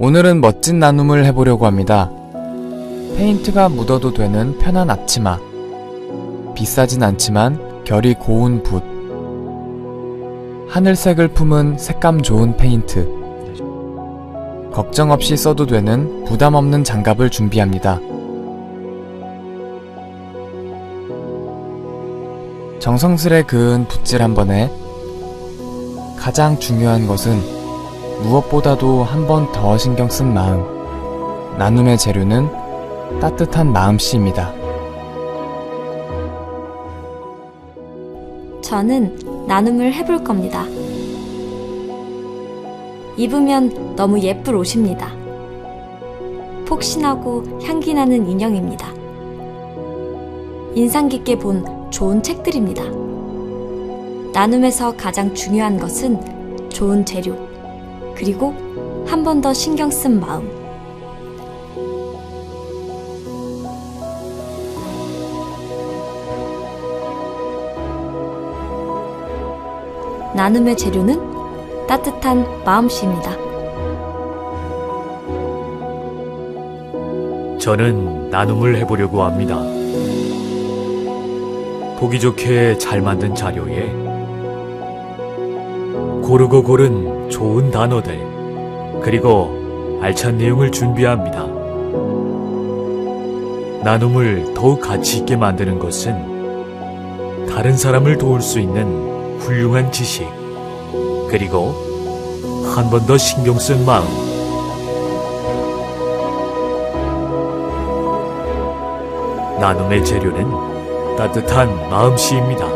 오늘은 멋진 나눔을 해보려고 합니다. 페인트가 묻어도 되는 편한 앞치마. 비싸진 않지만 결이 고운 붓. 하늘색을 품은 색감 좋은 페인트. 걱정 없이 써도 되는 부담 없는 장갑을 준비합니다. 정성스레 그은 붓질 한 번에 가장 중요한 것은 무엇보다도 한 번 더 신경 쓴 마음. 나눔의 재료는 따뜻한 마음씨입니다. 저는 나눔을 해볼 겁니다. 입으면 너무 예쁠 옷입니다. 폭신하고 향기 나는 인형입니다. 인상 깊게 본 좋은 책들입니다. 나눔에서 가장 중요한 것은 좋은 재료, 그리고 한 번 더 신경 쓴 마음. 나눔의 재료는 따뜻한 마음씨입니다. 저는 나눔을 해보려고 합니다. 보기 좋게 잘 만든 자료에 고르고 고른 좋은 단어들, 그리고 알찬 내용을 준비합니다. 나눔을 더욱 가치 있게 만드는 것은 다른 사람을 도울 수 있는 훌륭한 지식, 그리고 한 번 더 신경 쓴 마음. 나눔의 재료는 따뜻한 마음씨입니다.